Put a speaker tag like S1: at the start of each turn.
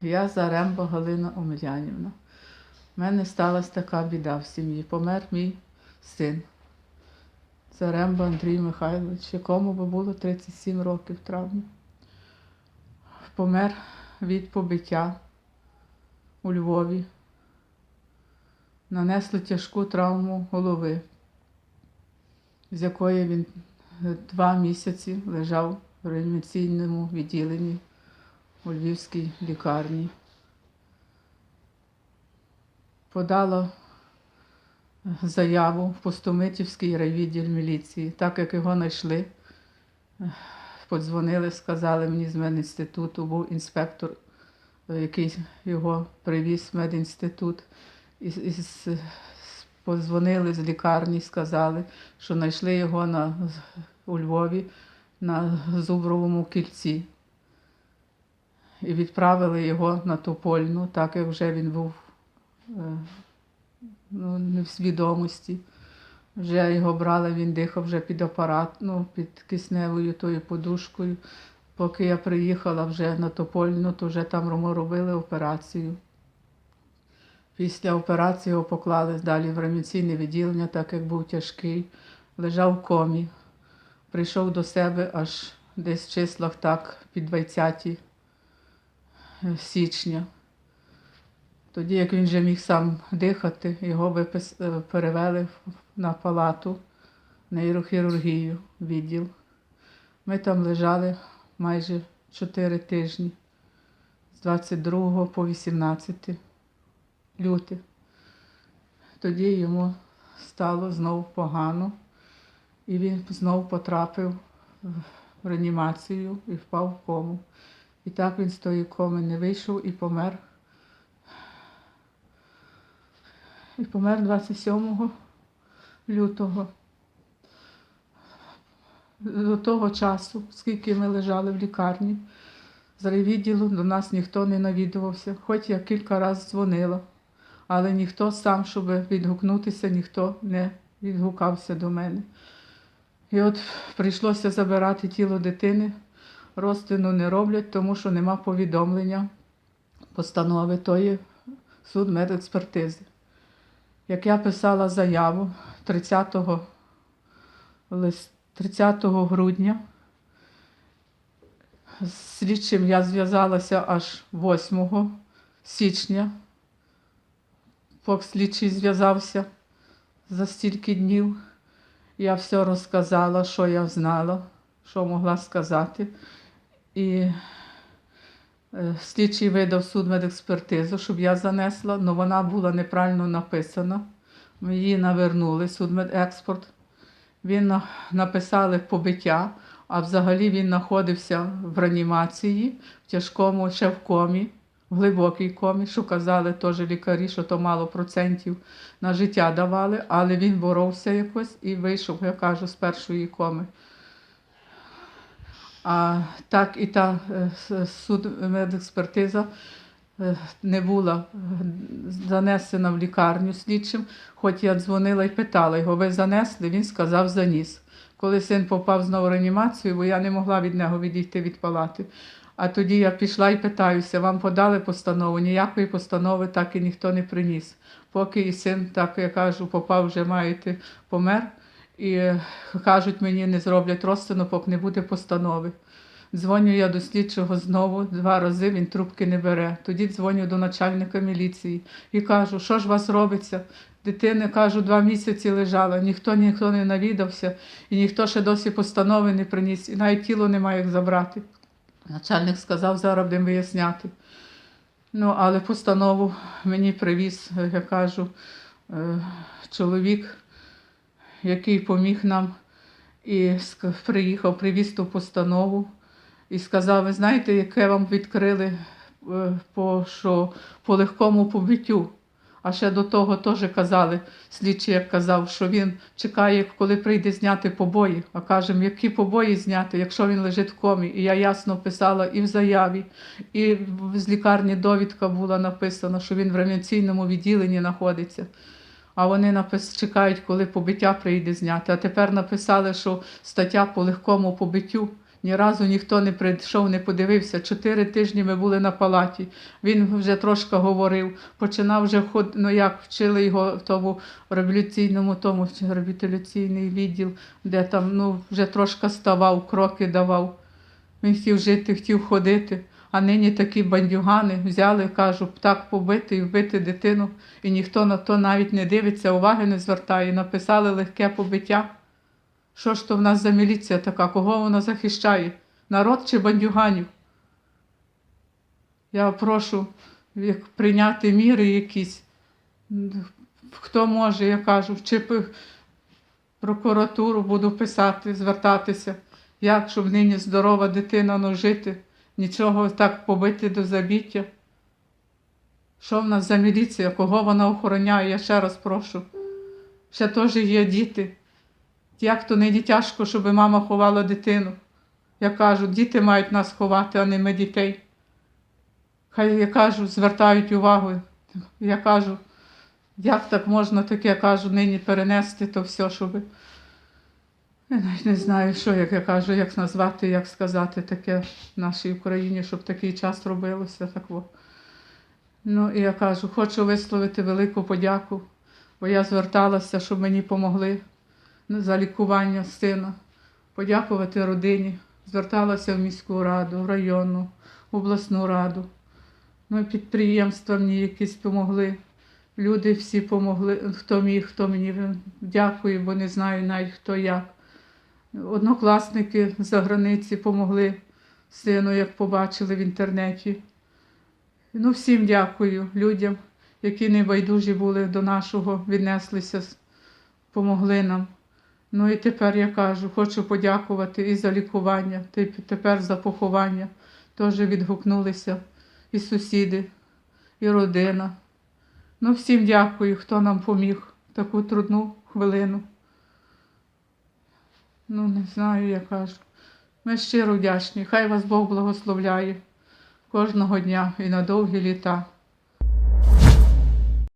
S1: Я Заремба Галина Омелянівна. У мене сталася така біда в сім'ї. Помер мій син. Заремба Андрій Михайлович, якому би було 37 років в травні. Помер від побиття у Львові. Нанесли тяжку травму голови, з якої він два місяці лежав в реанімаційному відділенні у Львівській лікарні. Подала заяву в Пустомитівський райвідділ міліції. Так як його знайшли, е, подзвонили, сказали мені з медінституту, був інспектор, е, який його привіз в медінститут. І, і подзвонили з лікарні, сказали, що знайшли його на, у Львові на Зубровому кільці і відправили його на Топольну, так як вже він був е, ну, не в свідомості. Вже його брали, він дихав вже під апарат, ну, під кисневою тою подушкою. Поки я приїхала вже на Топольну, то вже там робили операцію. Після операції його поклали далі в реанімаційне відділення, так як був тяжкий, лежав в комі. Прийшов до себе аж десь в числах так, під 20 січня. Тоді, як він вже міг сам дихати, його випис... е, перевели на палату нейрохірургію, відділ. Ми там лежали майже 4 тижні, з 22 по 18 люте. Тоді йому стало знов погано, і він знов потрапив в реанімацію і впав в кому. І так він з тої коми не вийшов і помер. І помер 27 лютого. До того часу, скільки ми лежали в лікарні, з райвідділу до нас ніхто не навідувався, хоч я кілька разів дзвонила, але ніхто сам, щоб відгукнутися, ніхто не відгукався до мене. І от прийшлося забирати тіло дитини. Розтину не роблять, тому що нема повідомлення постанови тої судмедекспертизи. Як я писала заяву 30, 30 грудня, з слідчим я зв'язалася аж 8 січня, поки слідчий зв'язався за стільки днів. Я все розказала, що я знала, що могла сказати. І е, слідчий видав судмедекспертизу, щоб я занесла, але вона була неправильно написана. Ми її навернули, судмедекспорт. Він написали побиття, а взагалі він знаходився в реанімації, в тяжкому ще в комі, в глибокій комі, що казали теж лікарі, що то мало процентів на життя давали, але він боровся якось і вийшов, я кажу, з першої коми. А так і та е, судмедекспертиза е, не була е, занесена в лікарню слідчим, хоч я дзвонила і питала його, ви занесли? Він сказав, заніс. Коли син попав знову в реанімацію, бо я не могла від нього відійти від палати. А тоді я пішла і питаюся, вам подали постанову? Ніякої постанови так і ніхто не приніс. Поки і син, так я кажу, попав вже маєте помер. І кажуть, мені не зроблять розтину, поки не буде постанови. Дзвоню я до слідчого знову два рази, він трубки не бере. Тоді дзвоню до начальника міліції і кажу, що ж вас робиться? Дитина, кажу, два місяці лежала, ніхто ніхто не навідався, і ніхто ще досі постанови не приніс, і навіть тіло немає як забрати. Начальник сказав, зараз будемо виясняти. Ну, але постанову мені привіз, я кажу, е, чоловік, який поміг нам, і приїхав, привіз ту постанову і сказав: ви знаєте, яке вам відкрили е, по, що, по легкому побиттю. А ще до того теж казали, слідчий як казав, що він чекає, коли прийде зняти побої. А кажемо, які побої зняти, якщо він лежить в комі. І я ясно писала і в заяві, і з лікарні довідка була написана, що він в реанімаційному відділенні знаходиться. А вони напис... чекають, коли побиття прийде зняти. А тепер написали, що стаття по легкому побиттю. Ні разу ніхто не прийшов, не подивився. Чотири тижні ми були на палаті. Він вже трошки говорив, починав вже ход, ну як вчили його в тому реабілітаційному, тому реабілітаційний відділ, де там ну, вже трошки ставав, кроки давав. Він хотів жити, хотів ходити. А нині такі бандюгани взяли, кажуть, так побити і вбити дитину, і ніхто на то навіть не дивиться, уваги не звертає. Написали легке побиття. Що ж то в нас за міліція така? Кого вона захищає? Народ чи бандюганів? Я прошу як прийняти міри якісь. Хто може, я кажу, чи прокуратуру буду писати, звертатися. Як, щоб нині здорова дитина ну, жити, нічого так побити до забіття. Що в нас за міліція? Кого вона охороняє? Я ще раз прошу. Ще теж є діти. Як то нині тяжко, щоб мама ховала дитину. Я кажу, діти мають нас ховати, а не ми дітей. Хай я кажу, звертають увагу. Я кажу, як так можна таке, кажу, нині перенести то все, щоб. Я навіть не знаю, що, як я кажу, як назвати, як сказати таке в нашій Україні, щоб такий час робилося. Так во. Ну і я кажу, хочу висловити велику подяку, бо я зверталася, щоб мені допомогли за лікування сина, подякувати родині. Зверталася в міську раду, в районну, в обласну раду. Ну підприємства мені якісь допомогли. Люди всі допомогли, хто міг, хто мені дякую, бо не знаю навіть хто як. Однокласники за границі допомогли сину, як побачили в інтернеті. Ну, всім дякую людям, які небайдужі були до нашого, віднеслися, допомогли нам. Ну і тепер я кажу, хочу подякувати і за лікування, тепер за поховання. Теж відгукнулися і сусіди, і родина. Ну, всім дякую, хто нам поміг в таку трудну хвилину. Ну, не знаю, я кажу. Ми щиро вдячні. Хай вас Бог благословляє кожного дня і на довгі літа.